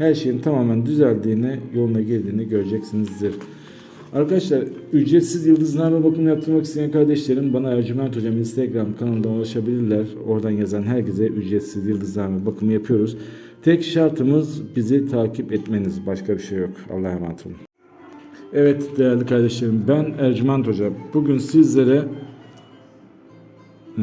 her şeyin tamamen düzeldiğini, yoluna girdiğini göreceksinizdir. Arkadaşlar ücretsiz yıldızlarla bakım yaptırmak isteyen kardeşlerim bana Ercüment Hocam Instagram kanalından ulaşabilirler. Oradan yazan herkese ücretsiz yıldızlarla bakımı yapıyoruz. Tek şartımız bizi takip etmeniz. Başka bir şey yok. Allah'a emanet olun. Evet değerli kardeşlerim ben Ercüment Hocam. Bugün sizlere e,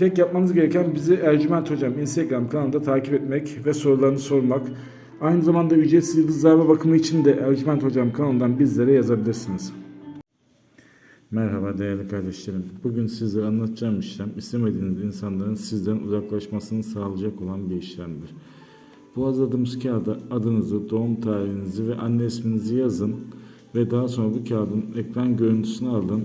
Tek yapmanız gereken bizi Ercüment Hocam Instagram kanalında takip etmek ve sorularını sormak. Aynı zamanda ücretsiz yıldızlarla bakımı için de Ercüment Hocam kanalından bizlere yazabilirsiniz. Merhaba değerli kardeşlerim. Bugün sizlere anlatacağım işlem istemediğiniz insanların sizden uzaklaşmasını sağlayacak olan bir işlemdir. Bu hazırladığımız kağıda adınızı, doğum tarihinizi ve anne isminizi yazın ve daha sonra bu kağıdın ekran görüntüsünü alın,